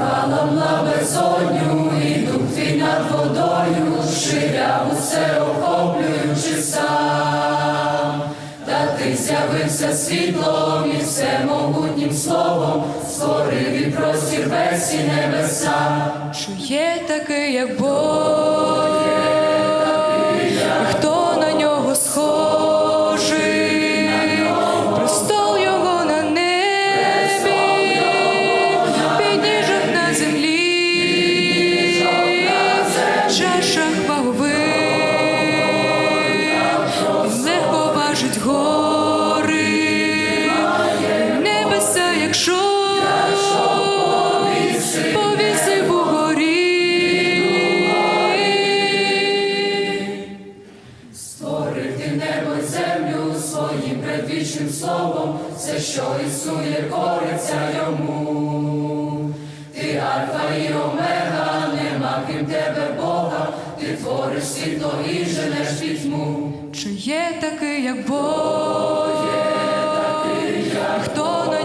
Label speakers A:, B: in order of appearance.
A: Валам безодню, і дух твій над водою, ширяв усе охоплюючи сам. Та ти з'явився світлом і всемогутнім словом, створив і простір весь і небеса.
B: Що є такий, як Бог,
A: предвічним словом, все, що існує, кориться йому. Ти альфа і омега, нема крім тебе Бога, ти твориш світло і женеш пітьму.
B: Чи є такий, як Бог, хто на